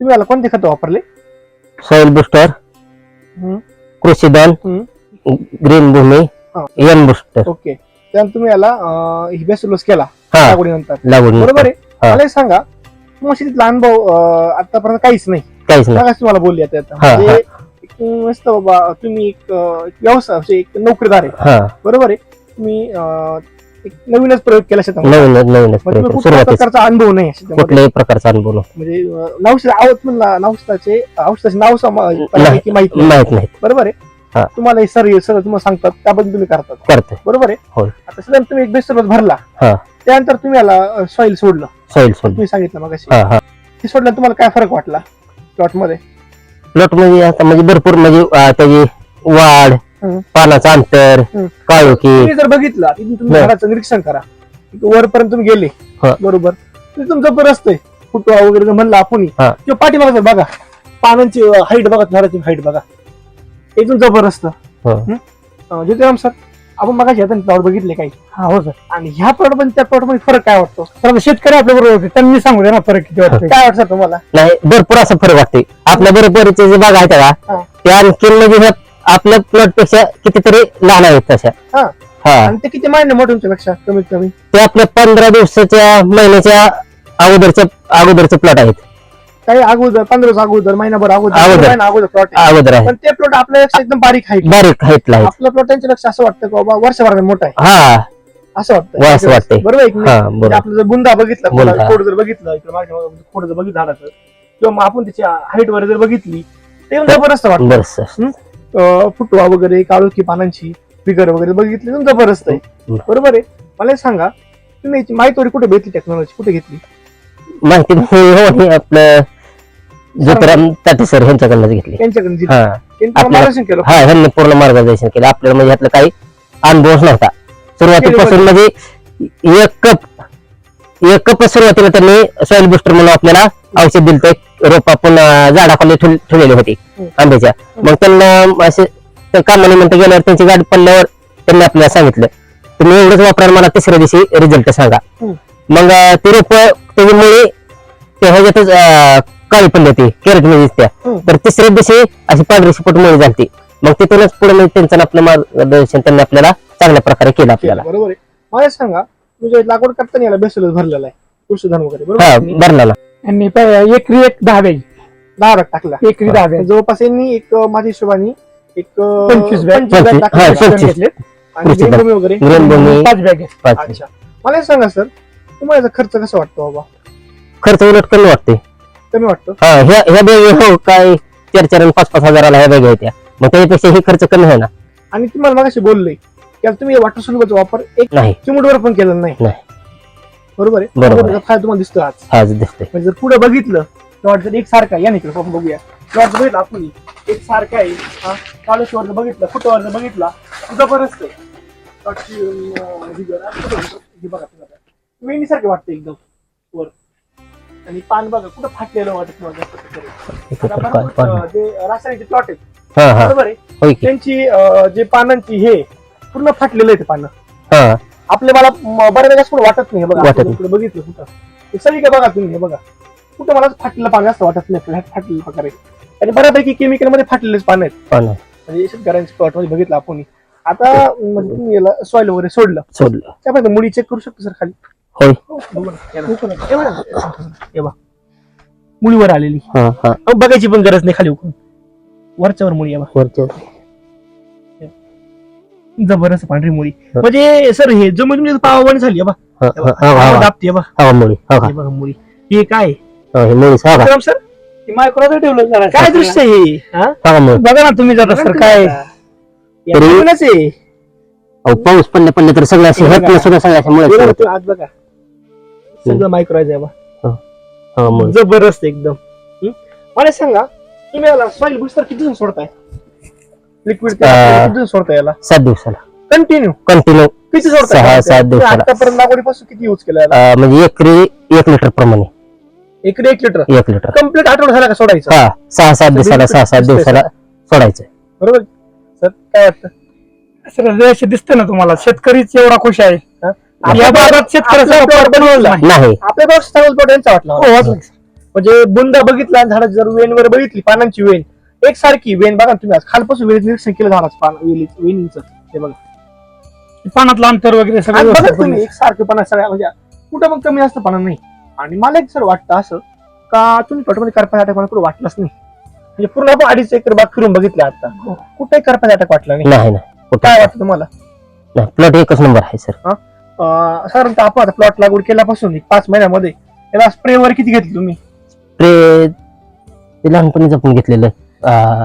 तुम्ही याला कोणते खत वापरले? सॉइल बुस्टर हम्म. कृषी दल हम्म. ग्रीन भूमी हा. N booster okay. त्यानंतर तुम्ही याला अं, ही बेसुलस केला. हा. लागवडीनंतर लागून बरोबर आहे? हा. मला एक सांगा तुम्हाला शेतीतला अनुभव अं, आतापर्यंत काहीच नाही. काहीच नाही. तुम्हाला बोलली आता आता. हा, म्हणजे एक मस्त बाबा तुम्ही एक अं, एक व्यवसाय म्हणजे एक नोकरीदार आहे. हा. बरोबर आहे? तुम्ही अं, एक नवीनच प्रयोग केला शेतामध्ये नवीन नवीनच म्हणजे तुम्ही सुरुवातीच प्रकारचा अनुभव नाही शेतामध्ये कुठल्याही प्रकारचा अनुभव नाही. म्हणजे औषध आवत म्हणला औषधाचे औषधाचे नाव सम- बऱ्यापैकी माहिती नाही. माहीत नाही. बरोबर हा. आहे तुम्हाला हे सर सर तुम्हाला सांगतात त्याबद्दल तुम्ही करतात. करतोय. बरोबर आहे? होय. आता सध्या तुम्ही एक बेस्ट भरला. हा. त्यानंतर तुम्ही याला सॉइल सोडलं. सॉइल सोड तुम्ही सांगितलं मग हा हा. ते सोडलं तुम्हाला काय फरक वाटला प्लॉटमध्ये? प्लॉट म्हणजे आता म्हणजे भरपूर म्हणजे अं, त्याची वाढ. पानाचं अंतर. काळोखी. तुम्ही जर बघितलं तुम्ही. झाडाचं निरीक्षण करा. तिथं वरपर्यंत तुम्ही गेले. हा. बरोबर. ते तुमचं जबरदस्त आहे फुटवा वगैरे जर म्हणलं आपण. हा. किंवा पाठीमागं जर बघा. पानांची हाईट बघा झाडाची हाईट बघा. एकदम जबरदस्त हा. अं, ज्योतिराम सर आपण मग प्लॉट बघितले काही. हा हो सर. आणि ह्या प्लॉटमध्ये त्या प्लॉटमध्ये फरक काय वाटतो? तर आता शेतकरी आपल्या बरोबर होते. त्यांनी सांगू द्या ना फरक किती वाटतोय. काय वाटतं तुम्हाला? नाही भरपूर असा फरक वाटते आपल्या बरोबरीचे जे बाग आहेत हा. का ते आणखी म्हणजे ह्या आपल्या प्लॉटपेक्षा कितीतरी लहान आहेत तशा. हा. हा. आणि ते किती महिने मोठे तुमच्यापेक्षा कमीत कमी ते आपल्या पंधरा दिवसाच्या महिन्याच्या अगोदरच्या अगोदरचे प्लॉट आहेत. काही अगोदर पंधरा दिवस अगोदर महिनाभर अगोदर अगोदर. दोन महिना अगोदर प्लॉट आहे. अगोदर आहे. पण ते प्लॉट आपल्यापेक्षा एकदम बारीक हाईट बारीक हाईटला आहेत आपलं प्लॉट त्यांच्यापेक्षा असं वाटतं की बाबा वर्षभराने मोठा आहे. हा. असं वाटतं. असं वाटतंय. बरोबर आहे की नाही? हा म्हणजे बरोबर जर बुंदा बघितला बुंदा. खोड जर बघितलं इकडे मागच्या खोड जर बघितलं झाडाचं किंवा मग आपण त्याच्या हाईट वर जर बघितली ते एकदम जबरदस्त वाटतं. बरं सर. अं, फुटवा वगैरे काळोखी पानांची फिगर वगैरे बघितली एकदम जबरदस्त आहे. हम्म. बरोबर आहे. मला सांगा तुम्ही माहिती वगैरे कुठे भेटली टेक्नॉलॉजी कुठे घेतली? माहिती हे आपलं ज्योतिराम ताटे सर ह्यांच्याकडनं घेतली. त्यांच्याकडे जी- हा. त्यांनी तुम्हाला आपल्याला- मार्गदर्शन केलं. हा ह्यांनी पूर्ण मार्गदर्शन केलं. आपल्याला म्हणजे यातलं काही अनुभवच नव्हता. सुरुवातीपासून म्हणजे एक कप एक कप सुरुवातीला त्यांनी सॉइल बुस्टर म्हणून आपल्याला औषध दिलं रोप आपण झाडाखाली ठेव- ठेवलेली होती. आंब्याच्या मग त्यांना असे त्या कामानिमित्त गेल्यावर त्यांची गाडी पडल्यावर त्यांनी आपल्याला सांगितलं तुम्ही एवढंच वापरा मला तिसऱ्या दिवशी रिझल्ट सांगा. मग ते रोप त्याच्यामुळे ते ह्याच्यातच काळी पडली होती कॅरेटमध्ये दिसत्या. तर तिसऱ्या दिवशी अशी पांढरी शिपट मुळे झाली मग तिथूनच पुढे त्यांचं आपलं मार्गदर्शन त्यांनी आपल्याला चांगल्या प्रकारे केलं आपल्याला. बरोबर आहे. मला सांगा म्हणजे लागवड करताना याला बेसलच भरलेला आहे कृषीधन वगैरे बरोबर? हा यांनी पै- एकरी एक दहा बॅग दहा बॅग टाकला. एकरी दहा बॅग जवळपास यांनी एक अं, माझ्या हिशोबाने एक अं, पंचवीस बॅग. पंचवीस हा, आहेत. पंचवीस. घेतलेत. आणि कृषी green बॅग. भूमी वगैरे. ग्रीन भूमी पाच बॅग पाच. अच्छा. मला सांगा सर. तुम्हाला याचा खर्च कसा वाटतो बाबा? खर्च उलट कमी वाटते. कमी वाटतो? हा ह्या ह्या बॅग हो काय चार चार आणि पाच पाच हजाराला ह्या बॅग होत्या. मग त्याच्यापेक्षा हे खर्च कमी आहे ना. आणि तुम्हाला मगाशी बोललोय की आता तुम्ही वॉटर सोल्युबलचा वापर एक नाही. चिमुटवर पण नाही. नाही. बरोबर आहे? बरोबर. त्याचा फायदा तुम्हाला दिसतो आज. आज दिसतंय. म्हणजे जर पुढे बघितलं तर वाटतं एक सारखं आहे. या नाही आपण बघूया. प्लॉट बघितला आपण. एक सारखं आहे. हा काळेश्वर बघितलं फुटवर जर बघितला. जबरदस्त आहे. प्लॉटची, अं, ही जरा- हे बघा. तुम्हाला. वेणीसारखे वाटतं एकदम. वर. आणि पान बघा कुठं फाटलेलं वाटत नाही जास्त करून. आता भरपूर, अं, जे रासायनिक प्लॉट आहेत हा हा. बरोबर आहे. होय की. त्यांची अं, जे पानांची हे पूर्ण फाटलेलं आहे ते पानं. हा. आपल्या मला म- बऱ्याच कुठं वाटत नाही हे बघा. वाटत आपण बघितलं कुठं? हे सगळीकडे बघा तुम्ही हे बघा. कुठं मला फाटलेलं पान जास्त वाटत नाही आपल्याला फाटलेलं प्रकारे. आणि बऱ्यापैकी केमिकलमध्ये फाटलेलेच पान आहेत. पानं म्हणजे शेतकऱ्यांच्या प्लॉटमध्ये बघितलं आपण. आता म्हणजे तुम्ही याला सॉइल वगैरे सोडलं. सोडलं. त्यामध्ये मुळी चेक करू शकतो सर खाली. होय. बघू. ना, याला. हे बघा. हे बघा. मुळीवर आलेली. हा हा. अहो, बघायची पण गरज नाही खाली उकळून. वरच्यावर मुळी आहे बघा. वरती जबरदस्त पांढरी मुळी म्हणजे सर हे जमीन तुमची पावावणी झाली बा दाबते बा हा मुळी हा बघा मुळी काय? हा, हे सर? मायक्रोचं काय दृश्य आहे हे? बघा ना तुम्ही जाता सर काय या तरी- जमीनच आहे. अहो, पाऊस पडले पडले तर सगळं असे हे बघा. सगळ्या हे बघा मुळे तुम्ही आज बघा. सगळं मायक्रोज आहे बा हा मुळी जबरदस्त एकदम. हं? मला सांगा तुम्ही याला सॉइल बुस्टर किती दिवस सोडताय? लिक्विड अं, सोडताय याला? सात दिवसाला. कंटिन्यू कंटिन्यू किती सोडताय सहा- सात दिवसाला. आतापर्यंत लागवडीपासून किती यूज केला याला? म्हणजे एकरी एक लिटर प्रमाणे. इकडे एक लिटर? एक लिटर. कंप्लीट आठवडा झाला का सोडायचं? हा सहा सात दिवसाला सहा सात दिवसाला सोडायचं बरोबर? सर काय वाटतं? सर रेष दिसतं ना तुम्हाला? शेतकरीच एवढा खुश आहे. हा? या भागात शेतकऱ्याचा बनवला. नाही. नाही. आपल्या चांगला प्लॉट यांचा वाटला. हो. वाटलं. म्हणजे बुंदा बघितला आणि झाडाची जर वेन वर बघितली पानांची वेन एक सारखी वेन बघा ना तुम्ही आज. खालपासून वेन निरीक्षण केलं झाडाचं पान वेली- वेलींचं. हे बघा. पानातलं अंतर वगैरे सगळं तुम्ही एक सारखं पाना सगळ्या म्हणजे कुठं मग कमी जास्त पाना नाही. आणि मला एक सर वाटतं असं का तुम्ही प्लॉटमध्ये करपा अटॅक मला कुठं वाटलंच नाही. म्हणजे पूर्ण आपण अडीच एकर बाग फिरून बघितले आता. कुठेही करपा अटॅक वाटला नाही. नाही नाही. कुठं काय वाटतं तुम्हाला? प्लॉट एकच नंबर आहे सर साधारणतः आपण आता प्लॉट लागवड केल्यापासून एक पाच महिन्यामध्ये त्याला स्प्रे वर किती घेतली तुम्ही? स्प्रे ते लहानपणी जपून घेतलेलं. आ,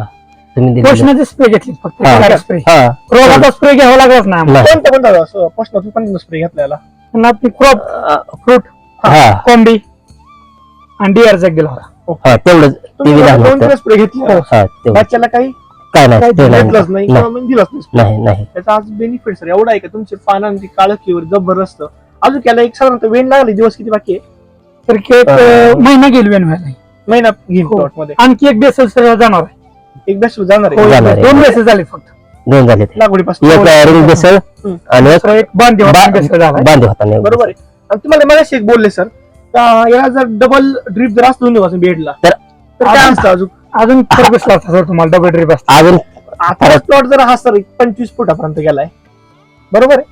तुम्ही दिलेलं. पोषणाचे स्प्रे घेतले फक्त हा. स्प्रे हा. रोगाचा स्प्रे घ्यावा लागलाच नाही आम्हाला. कोणता कोणता असं पोषणातून कोणता स्प्रे घेतलेला. आणि आपली क्रॉप फ्रूट हा कोंबी आणि डिअरचा दिला होता. हा तेवढंच ते तुम्ही बी लहान दोन होतं. स्प्रे घेतले हा तेवढं. काही काय नाही काही ते नाही घेतलंच नाही. किंवा मग दिलंच नाही spray. नाही नाही. त्याचा आज बेनिफिट सर एवढा आहे का तुमचे पानांची काळखीवर जबरदस्त. अजून त्याला एक साधारणतः वेन लागली दिवस किती बाकी आहे? तर की एक. अं, महिना गेली वेन व्हायला. महिना घेईन हो. प्लॉटमध्ये आणखी एक बेसल जाणार आहे. एक बेस्ट जाणार हो, आहे जाणार आहे. दोन बेसल झाले फक्त. दोन झाले ते लागवडीपासून एक रिंग हम्म. आणि एक दुसरा एक बांधे बा- बेसल झाला बांधव होता नाही. बरोबर आहे. आणि तुम्हाला मला एक बोलले सर याला जर डबल ड्रीप जर असतो दोन्ही बेडला तर- तर काय असतं अजून? अजून फरक बसला असता सर तुम्हाला डबल ड्रिप असता. अजून आता प्लॉट जर हा सर पंचवीस फुटापर्यंत गेलाय. बरोबर आहे?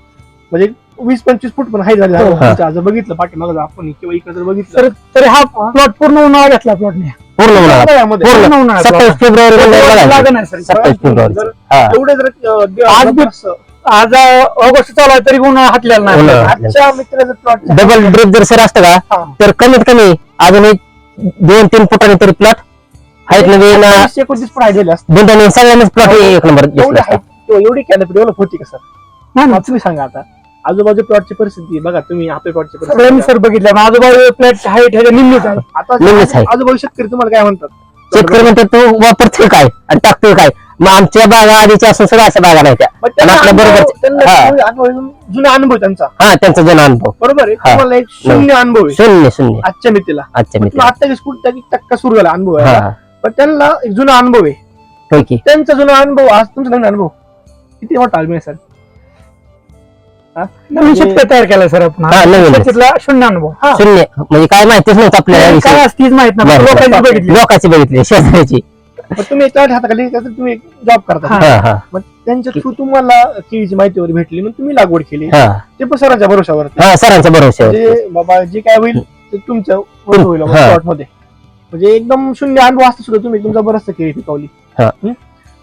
म्हणजे वीस पंचवीस फूट पण हाय झाले हो. झालं. जर बघितलं पाठीमागं आपण किंवा इकडे बघितलं. तर तरी हा प्लॉट पूर्ण उन्हाळा घेतला प्लॉटने पूर्ण उन्हाळा. सत्तावीस फेब्रुवारी सत्तावीस फेब्रुवारी आज आज ऑगस्ट चालू आहे तरी उन्हाळा हातलेला नाही. प्लॉट डबल ड्रिप जर सर असतं. का तर कमीत कमी अजून एक दोन तीन फुटाने तरी प्लॉट हाईट नवीन एकोणतीस फूट हाय असतं. बुंदाने सगळ्यांनाच प्लॉट एक नंबर एवढी असता. कॅनपी डेव्हलप होती का सर? नाही. तुम्ही सांगा आता. आजूबाजू प्लॉटची परिस्थिती बघा तुम्ही आपल्या प्लॉटची सगळ्यांनी परिस्थिती सर बघितलं. आजूबाजू प्लॅट हाईट ह्याच्या निम्मीच आहे? आता आहे. आजूबाजू शेतकरी तुम्हाला काय म्हणतात? शेतकरी म्हणतात तो वापरतोय काय? आणि टाकतोय काय? मग आमच्या बागा आधीच्या असून सगळ्या अशा बागा नाही त्या. मग आणि त्यांना आपल्या अनुभव- बरोबर त्यांना हा. जुना अनुभव- जुना अनुभव आहे त्यांचा. हा त्यांचा जुना अनुभव. बरोबर आहे? हा. तुम्हाला एक शून्य अनुभव आहे. शून्य शून्य. आजच्या मितीला. आजच्या मित्र आता स्कूल टक्का सुरू झाला अनुभव आहे पण त्यांना एक जुना अनुभव आहे. होय की. त्यांचा जुना अनुभव आज तुमचा नवीन अनुभव किती मोठा अनुभव आहे सर? नवीन शेतकरी तयार केलाय सर आपण हा, नवीन. शेतीतला शून्य अनुभव हा. शून्य म्हणजे काय माहितीच नव्हतं आपल्याला काय. असतीच माहीत नाही नाही. लोकांची बघितली लोकांची बघितली शेजाऱ्याची मग तुम्ही एका हाताखाली त्याचं तुम्ही जॉब करता हा. हा हा मग त्यांच्या थ्रू तुम्हाला केळीची माहिती वगैरे भेटली मग तुम्ही लागवड केली हा ते पण सरांच्या भरोशावर हा म्हणजे बाबा जे काय होईल ते तुमचं होईल हा. प्लॉटमध्ये म्हणजे एकदम शून्य अनुभव असतो सुद्धा तुम्ही तुमचा बराचसा केळी पिकवली हा. हं?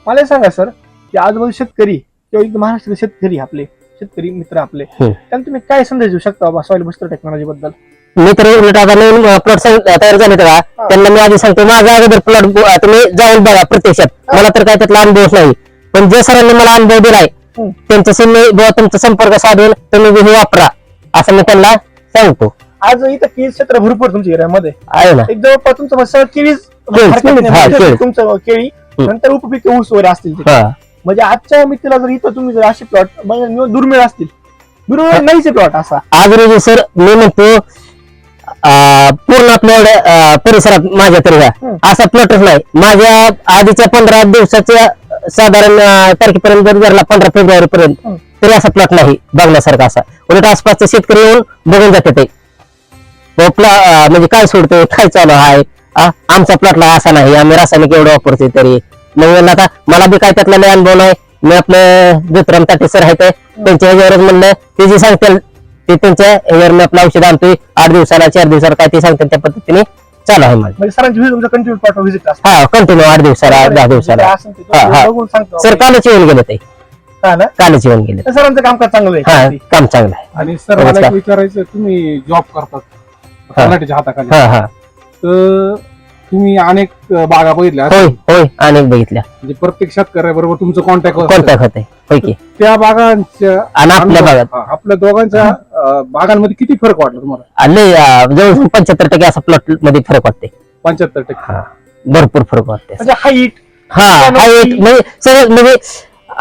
मला हे सांगा सर की आजूबाजू शेतकरी किंवा एकदम महाराष्ट्रातले शेतकरी आपले शेतकरी मित्र आपले. त्यांना तुम्ही काय संदेश देऊ शकता बाबा सॉइल बुस्टर टेक्नॉलॉजी बद्दल? मी तर उलट आता नवीन प्लॉट तयार झाले तेव्हा. त्यांना मी आधी सांगतो माझा अगोदर प्लॉट तुम्ही जाऊन बघा प्रत्यक्षात. मला तर काय त्यातला अनुभवच नाही. पण जे सरांनी मला अनुभव दिलाय. त्यांच्याशी मी बुवा तुमचा संपर्क साधून तुम्ही हे वापरा असं मी त्यांना सांगतो. आज इथं केळी क्षेत्र भरपूर तुमच्या एरियामध्ये. आहे ना? एक जवळपास तुमचं केळीच केळीच. तुमचं केळी. नंतर उपपिक ऊस वगैरे असतील म्हणजे आजच्या मितीला जर इथं तुम्ही जर असे प्लॉट दुर्मिळ असतील. दुर्मिळ नाहीच प्लॉट असा. आज रोजी सर मी म्हणतो पूर्ण आपल्या परिसरात माझ्या तरी. असा प्लॉटच नाही. माझ्या आधीच्या पंधरा दिवसाच्या साधारण तारखेपर्यंत जर पंधरा फेब्रुवारी पर्यंत. तरी असा प्लॉट नाही बघण्यासारखा असा. उलट आसपासचे शेतकरी येऊन बघून जाते ते. म्हणजे काय सोडतोय काय चालू आहे? आमचा प्लॉटला असा नाही. आम्ही रासायनिक एवढं वापरतोय तरी. मग म्हणलं आता मला बी काय त्यातला लय अनुभव नाही. मी आपलं ज्योतिराम ताटे सर आहेत त्यांच्या ह्याच्यावरच म्हणलं ते जे सांगतील ते त्यांच्या ह्याच्यावर मी आपलं औषध आणतोय. आठ दिवसाला चार दिवसाला काय ते सांगतात त्या पद्धतीने चालू आहे माझं म्हणजे सरांची visit तुमचं कंटिन्यू असतं हा कंटिन्यू आठ दिवसाला दहा दिवसाला. ते हा, हा. बघून सांगतो. सर कालच येऊन गेले ते. हा ना? कालच येऊन गेले. तर सरांचं कामकाज चांगलं हा आहे काम चांगलं आहे. आणि सर मला नमस्कार. विचारायचं तुम्ही जॉब करतात. तलाठीच्या हाताखाली. हा हा. तर तुम्ही अनेक बागा बघितल्या. होय. होय अनेक बघितल्या. म्हणजे प्रत्येक शेतकऱ्याबरोबर तुमचं कॉन्टॅक्ट कॉन्टॅक्ट होते होय की. त्या बागांच्या आणि आपल्या भागात हा, आपल्या दोघांच्या अं, बागांमध्ये किती फरक वाटला तुम्हाला? आले जवळ पंच्याहत्तर टक्के असा प्लॉटमध्ये फरक वाटते पंच्याहत्तर टक्के. भरपूर फरक वाटते म्हणजे हाईट हा हा एक ती- म्हणजे सर म्हणजे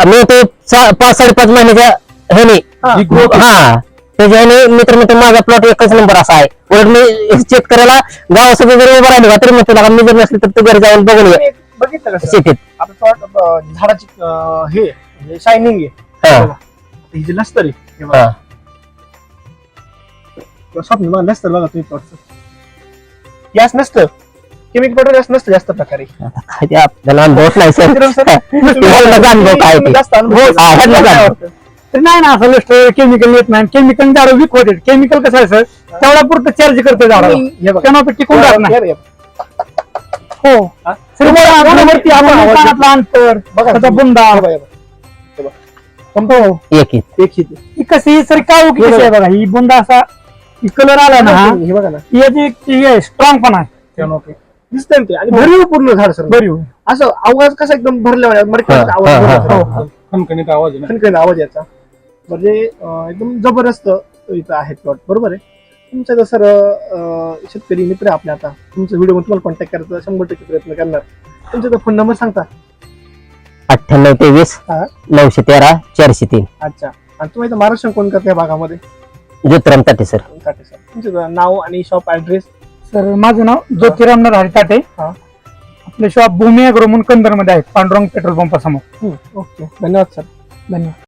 मी तो सा- पाच साडेपाच महिन्याच्या ह्याने हा. जी growth हा त्याच्या ह्याने मित्र मित्र माझा प्लॉट एकच नंबर असा आहे. उलट मी चेक करायला गावासोबत जरी उभा राहिलो का तरी म्हणतो का मी जर नसली तर तू घरी जाऊन बघून ये बघितलं का शेतीत. आपलं प्लॉट झाडाची अं, हे शायनिंग आहे. हा. ही जी हे बघा. हा. किंवा स्वप्न बघा नसतं बघा तुम्ही प्लॉटचं यास नसतं. नसतं जास्त प्रकारे. आता काय ते आपल्याला नाही सर. अनुभव काय ते? जास्त अनुभव हा. तर नाही ना असं लष्ट केमिकल येत नाही. केमिकल झाड वीक होते केमिकल कसं आहे सर तेवढा पुरतं चार्ज करते झाडाला. हे बघा. त्यांना ते टिकून राहत नाही. हे. हो. हा? वरती आपण कानातलं अंतर बघा. त्याचा बुंदा. हे बघा, हे बघा. हे बघा. हो. एक. ही. कशी ही सर काय की कशी आहे बघा. ही बुंदा असा कलर आला ना हा हे? बघा ना. याची स्ट्रॉंग पण आहे. दिसतंय ना ते? आणि भरीव पूर्ण झाड सर होईल असं आवाज कसा एकदम भरल्या हा, मडक्याचा हा, आवाज हा, भरला. हा, खणखणीत आवाज आहे ना? खणखण आवाज याचा. म्हणजे एकदम जबरदस्त इथं आहे प्लॉट बरोबर आहे? तुमचा जर सर शेतकरी मित्र आहे आपले आता. तुमच्या व्हिडिओ तुम्हाला कॉन्टॅक्ट करायचा शंभर टक्के प्रयत्न करणार. तुमचा फोन नंबर सांगता. अठ्ठ्याण्णव तेवीस हा. नऊशे तेरा चारशे तीन. अच्छा. आणि तुम्ही इथं महाराष्ट्र कोण करते या भागामध्ये? ज्योतिराम ताटे सर. काटे सर. तुमचं नाव आणि शॉप ऍड्रेस सर माझं नाव ज्योतिराम नरहरी ताटे. हा. आपले शॉप भूमी अॅग्रो म्हणून कंदरमध्ये आहे पांडुरंग पेट्रोल पंपासमोर ओके. धन्यवाद सर. धन्यवाद.